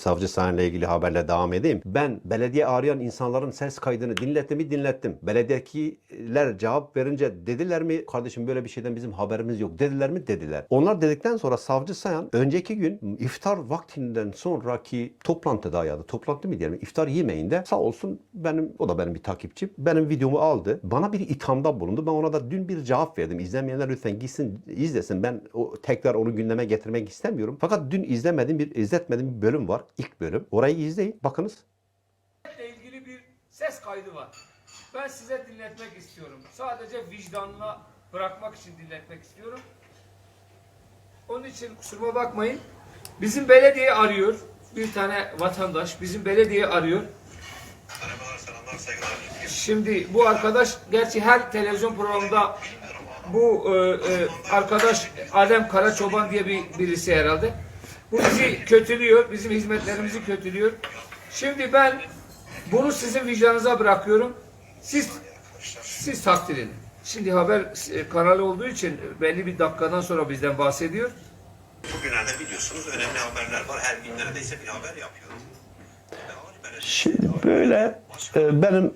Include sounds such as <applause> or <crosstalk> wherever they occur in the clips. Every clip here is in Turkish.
Savcı Sayın'la ilgili haberle devam edeyim. Ben belediye arayan insanların ses kaydını dinlettim mi dinlettim. Belediyedekiler cevap verince dediler mi kardeşim böyle bir şeyden bizim haberimiz yok dediler mi dediler. Onlar dedikten sonra Savcı Sayan önceki gün iftar vaktinden sonraki toplantıda ya da toplantı mı diyelim iftar yemeğinde sağ olsun benim o da benim bir takipçim benim videomu aldı. Bana bir ithamda bulundu. Ben ona da dün bir cevap verdim. İzlemeyenler lütfen gitsin izlesin. Ben o tekrar onu gündeme getirmek istemiyorum. Fakat dün izlemediğim bir izletmediğim bir bölüm var. İlk bölüm. Orayı izleyin. Bakınız. ilgili bir ses kaydı var. Ben size dinletmek istiyorum. Sadece vicdanla bırakmak için dinletmek istiyorum. Onun için kusuruma bakmayın. Bizim belediye arıyor. Bir tane vatandaş bizim belediye arıyor. Şimdi bu arkadaş gerçi her televizyon programında bu e, e, arkadaş Adem Karaçoban diye bir birisi herhalde. Bu bizi kötülüyor, bizim hizmetlerimizi kötülüyor. Şimdi ben bunu sizin vicdanınıza bırakıyorum. Siz siz takdir edin. Şimdi haber e, kanalı olduğu için belli bir dakikadan sonra bizden bahsediyor. Bugünlerde biliyorsunuz önemli haberler var. Her gün neredeyse bir haber yapıyorum. Şimdi böyle e, benim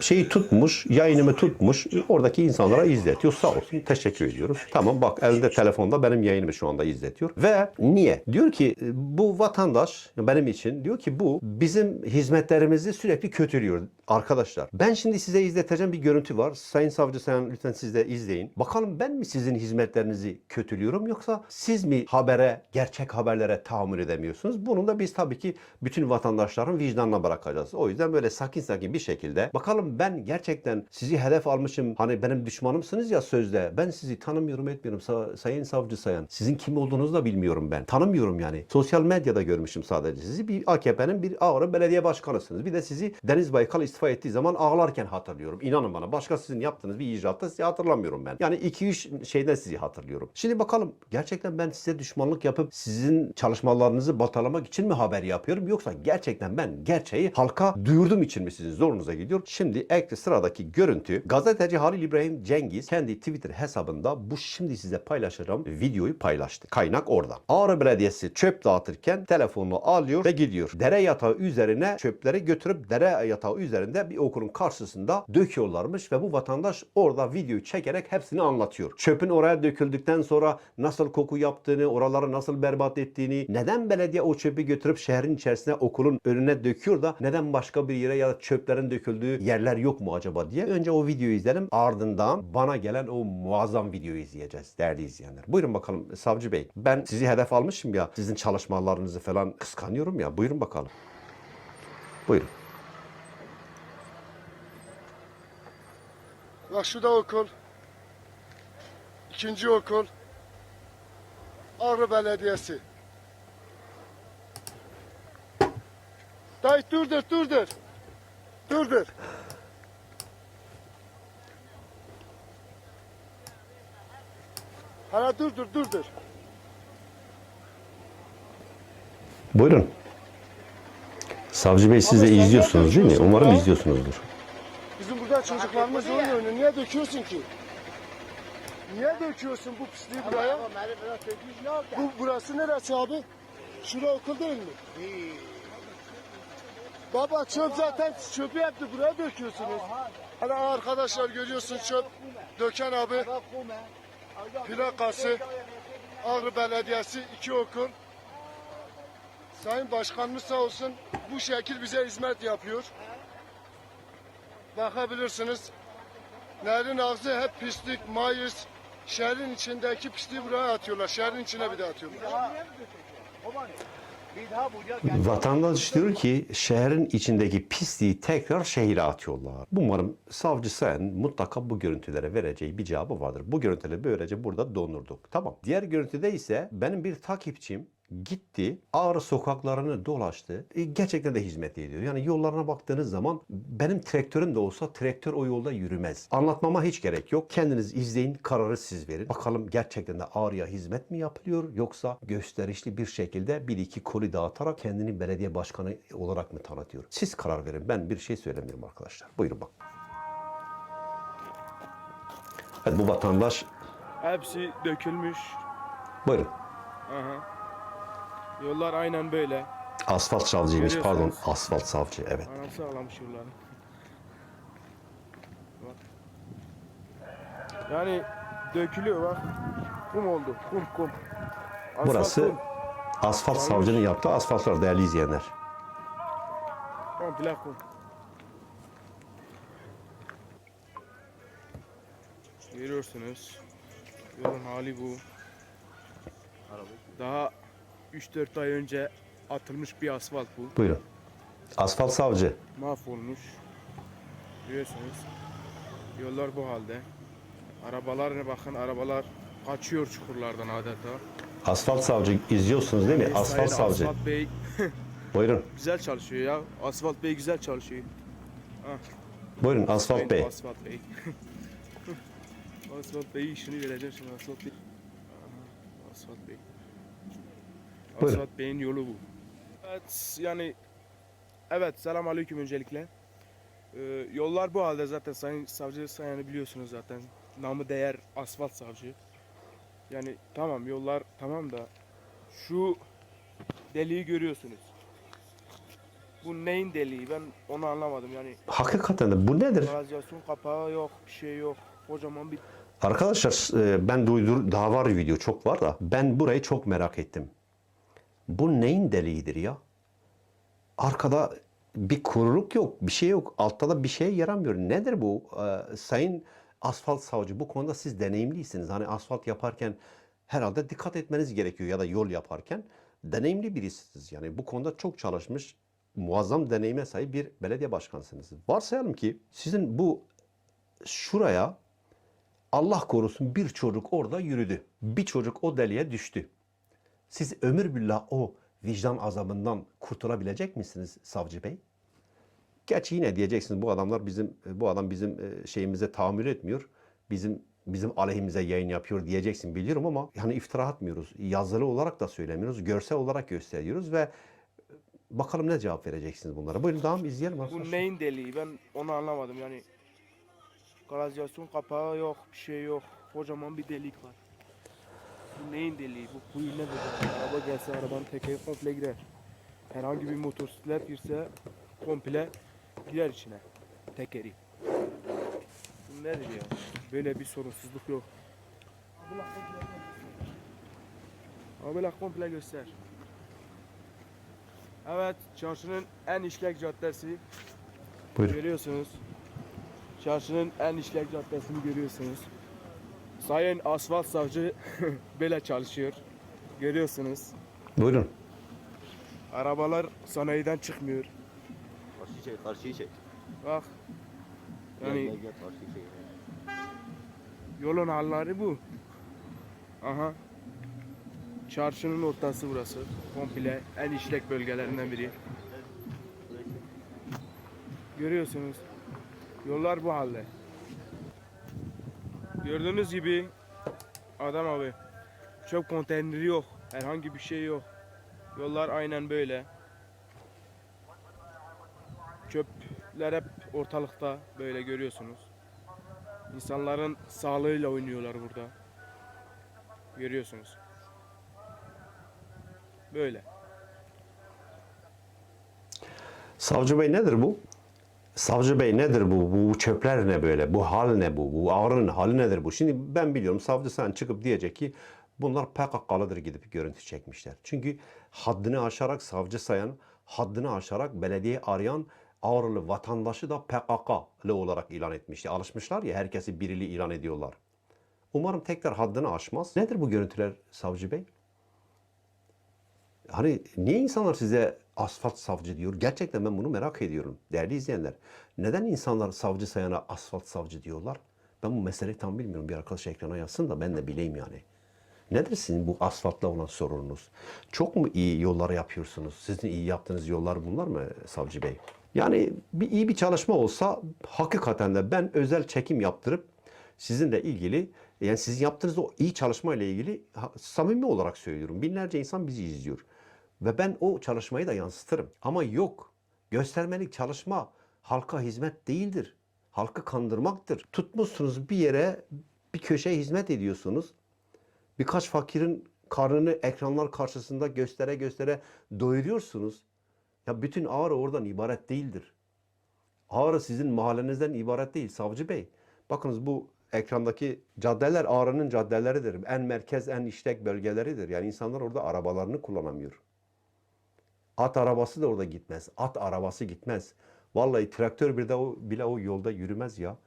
şeyi tutmuş, yayınımı tutmuş, oradaki insanlara izletiyor. Sağ olsun, teşekkür ediyoruz. Tamam bak elinde telefonda benim yayınımı şu anda izletiyor. Ve niye? Diyor ki bu vatandaş benim için diyor ki bu bizim hizmetlerimizi sürekli kötülüyor arkadaşlar. Ben şimdi size izleteceğim bir görüntü var. Sayın Savcı Sayın lütfen siz de izleyin. Bakalım ben mi sizin hizmetlerinizi kötülüyorum yoksa siz mi habere, gerçek haberlere tahammül edemiyorsunuz? Bunu da biz tabii ki bütün vatandaşların vicdanına bırakacağız. O yüzden böyle sakin sakin bir şekilde bakalım ben gerçekten sizi hedef almışım. Hani benim düşmanımsınız ya sözde. Ben sizi tanımıyorum etmiyorum. Sa- sayın Savcı Sayan. Sizin kim olduğunuzu da bilmiyorum ben. Tanımıyorum yani. Sosyal medyada görmüşüm sadece sizi. Bir AKP'nin bir ağrı belediye başkanısınız. Bir de sizi Deniz Baykal istifa ettiği zaman ağlarken hatırlıyorum. İnanın bana. Başka sizin yaptığınız bir icraatta sizi hatırlamıyorum ben. Yani 2-3 şeyden sizi hatırlıyorum. Şimdi bakalım gerçekten ben size düşmanlık yapıp sizin çalışmalarınızı baltalamak için mi haber yapıyorum yoksa gerçekten ben gerçeği halka duyurdum için mi sizin zorunuza gidiyor? Şimdi ekli sıradaki görüntü gazeteci Halil İbrahim Cengiz kendi Twitter hesabında bu şimdi size paylaşacağım videoyu paylaştı. Kaynak oradan. Ağrı Belediyesi çöp dağıtırken telefonunu alıyor ve gidiyor. Dere yatağı üzerine çöpleri götürüp dere yatağı üzerinde bir okulun karşısında döküyorlarmış ve bu vatandaş orada videoyu çekerek hepsini anlatıyor. Çöpün oraya döküldükten sonra nasıl koku yaptığını, oraları nasıl berbat ettiğini, neden belediye o çöpü götürüp şehrin içerisine okulun önüne döküyor da neden başka bir yere ya da çöplerin döküldüğü yerler yok mu acaba diye. Önce o videoyu izleyelim. Ardından bana gelen o muazzam videoyu izleyeceğiz değerli izleyenler. Buyurun bakalım Savcı Bey. Ben sizi hedef almışım ya. Sizin çalışmalarınızı falan kıskanıyorum ya. Buyurun bakalım. Buyurun. Bak şurada okul. İkinci okul. Ağrı Belediyesi. Dayı durdur durdur. Durdur. Hala durdur durdur. Buyurun. Savcı Bey siz de Abi izliyorsunuz değil mi? Umarım izliyorsun izliyorsunuzdur. Bizim burada çocuklarımız oyun oynuyor. Niye döküyorsun ki? Niye döküyorsun bu pisliği buraya? Bu burası neresi abi? Şura okul değil mi? Baba çöp zaten çöpü yaptı buraya döküyorsunuz. Hani arkadaşlar görüyorsun çöp döken abi. Plakası Ağrı Belediyesi iki okul. Sayın Başkanımız sağ olsun bu şekil bize hizmet yapıyor. Bakabilirsiniz. Nehrin ağzı hep pislik, mayıs. Şehrin içindeki pisliği buraya atıyorlar. Şehrin içine bir de atıyorlar. Vatandaş diyor ki şehrin içindeki pisliği tekrar şehire atıyorlar. Umarım savcı sen mutlaka bu görüntülere vereceği bir cevabı vardır. Bu görüntüleri böylece burada dondurduk. Tamam. Diğer görüntüde ise benim bir takipçim gitti Ağrı sokaklarını dolaştı. E, gerçekten de hizmet ediyor. Yani yollarına baktığınız zaman benim traktörüm de olsa traktör o yolda yürümez. Anlatmama hiç gerek yok. Kendiniz izleyin, kararı siz verin. Bakalım gerçekten de Ağrı'ya hizmet mi yapılıyor yoksa gösterişli bir şekilde bir iki koli dağıtarak kendini belediye başkanı olarak mı tanıtıyor? Siz karar verin. Ben bir şey söylemiyorum arkadaşlar. Buyurun bak. Evet bu vatandaş Hepsi dökülmüş. buyurun. Aha. Yollar aynen böyle. Asfalt savcıymış pardon. Görüyorsunuz. Asfalt savcı evet. Anası ağlamış yolları. Bak. Yani dökülüyor bak. Kum oldu. Kum kum. Asfalt Burası kum. asfalt savcının yaptığı asfaltlar değerli izleyenler. Komple kum. Görüyorsunuz. Yolun hali bu. Daha 3-4 ay önce atılmış bir asfalt bu. Buyurun. Asfalt savcı. mahvolmuş. Görüyorsunuz. Yollar bu halde. Arabalar bakın arabalar kaçıyor çukurlardan adeta. Asfalt savcı izliyorsunuz değil mi? Asfalt Sayın savcı. Asfalt Bey <laughs> Buyurun. güzel çalışıyor ya. Asfalt Bey güzel çalışıyor. Buyurun Asfalt Sayın Bey. Asfalt Bey. <laughs> Asfalt Bey işini vereceğim şimdi Asfalt Bey. Aha, Asfalt Bey. Buyurun. Asfalt Bey'in yolu bu. Evet yani evet selam aleyküm öncelikle. Ee, yollar bu halde zaten sayın savcı sayanı biliyorsunuz zaten. Namı değer asfalt savcı. Yani tamam yollar tamam da şu deliği görüyorsunuz. Bu neyin deliği ben onu anlamadım yani Hakikaten de bu nedir? Radyasyon kapağı yok, bir şey yok. Kocaman bir Arkadaşlar e, ben duydur daha var video çok var da ben burayı çok merak ettim. Bu neyin deliğidir ya? Arkada bir kuruluk yok, bir şey yok. Altta da bir şeye yaramıyor. Nedir bu? Ee, sayın asfalt savcı bu konuda siz deneyimliysiniz. Hani asfalt yaparken herhalde dikkat etmeniz gerekiyor ya da yol yaparken deneyimli birisiniz. Yani bu konuda çok çalışmış, muazzam deneyime sahip bir belediye başkanısınız. Varsayalım ki sizin bu şuraya Allah korusun bir çocuk orada yürüdü. Bir çocuk o deliğe düştü. Siz ömür billah o vicdan azabından kurtulabilecek misiniz savcı bey? Gerçi yine diyeceksiniz bu adamlar bizim bu adam bizim e, şeyimize tahammül etmiyor. Bizim bizim aleyhimize yayın yapıyor diyeceksin biliyorum ama hani iftira atmıyoruz. Yazılı olarak da söylemiyoruz. Görsel olarak gösteriyoruz ve e, bakalım ne cevap vereceksiniz bunlara. Buyurun devam izleyelim bu neyin deliği ben onu anlamadım yani. Radyasyon kapağı yok, bir şey yok. Kocaman bir delik var. Bu neyin deliği? Bu kuyu ne böyle? Araba gelse arabanın tekeri komple girer. Herhangi bir motosiklet girse komple girer içine. Tekeri. Bu nedir ya? Böyle bir sorunsuzluk yok. Abi komple göster. Evet, çarşının en işlek caddesi. Buyurun. Görüyorsunuz. Çarşının en işlek caddesini görüyorsunuz. Sayın asfalt savcı <laughs> böyle çalışıyor. Görüyorsunuz. Buyurun. Arabalar sanayiden çıkmıyor. Karşıyı çek, karşıyı çek. Bak. Gel, Yani gel, gel, karşıyı çek. yolun halleri bu. Aha. Çarşının ortası burası. Komple en işlek bölgelerinden biri. Görüyorsunuz. Yollar bu halde. Gördüğünüz gibi adam abi çöp konteyneri yok. Herhangi bir şey yok. Yollar aynen böyle. Çöpler hep ortalıkta böyle görüyorsunuz. İnsanların sağlığıyla oynuyorlar burada. Görüyorsunuz. Böyle. Savcı Bey nedir bu? Savcı Bey nedir bu? Bu çöpler ne böyle? Bu hal ne bu? Bu ağrının hali nedir bu? Şimdi ben biliyorum savcı sen çıkıp diyecek ki bunlar PKK'lıdır gidip görüntü çekmişler. Çünkü haddini aşarak savcı sayan, haddini aşarak belediye arayan Ağrılı vatandaşı da PKK'lı olarak ilan etmişti. Alışmışlar ya herkesi birili ilan ediyorlar. Umarım tekrar haddini aşmaz. Nedir bu görüntüler savcı bey? Hani niye insanlar size asfalt savcı diyor? Gerçekten ben bunu merak ediyorum değerli izleyenler. Neden insanlar savcı sayana asfalt savcı diyorlar? Ben bu meseleyi tam bilmiyorum. Bir arkadaş ekrana yazsın da ben de bileyim yani. Nedir sizin bu asfaltla olan sorununuz? Çok mu iyi yollar yapıyorsunuz? Sizin iyi yaptığınız yollar bunlar mı savcı bey? Yani bir iyi bir çalışma olsa hakikaten de ben özel çekim yaptırıp sizinle ilgili yani sizin yaptığınız o iyi çalışma ile ilgili samimi olarak söylüyorum. Binlerce insan bizi izliyor. Ve ben o çalışmayı da yansıtırım. Ama yok. Göstermelik çalışma halka hizmet değildir. Halkı kandırmaktır. Tutmuşsunuz bir yere bir köşeye hizmet ediyorsunuz. Birkaç fakirin karnını ekranlar karşısında göstere göstere doyuruyorsunuz. Ya bütün Ağrı oradan ibaret değildir. Ağrı sizin mahallenizden ibaret değil Savcı Bey. Bakınız bu ekrandaki caddeler Ağrı'nın caddeleridir. En merkez, en işlek bölgeleridir. Yani insanlar orada arabalarını kullanamıyor. At arabası da orada gitmez. At arabası gitmez. Vallahi traktör bir de o, bile o yolda yürümez ya.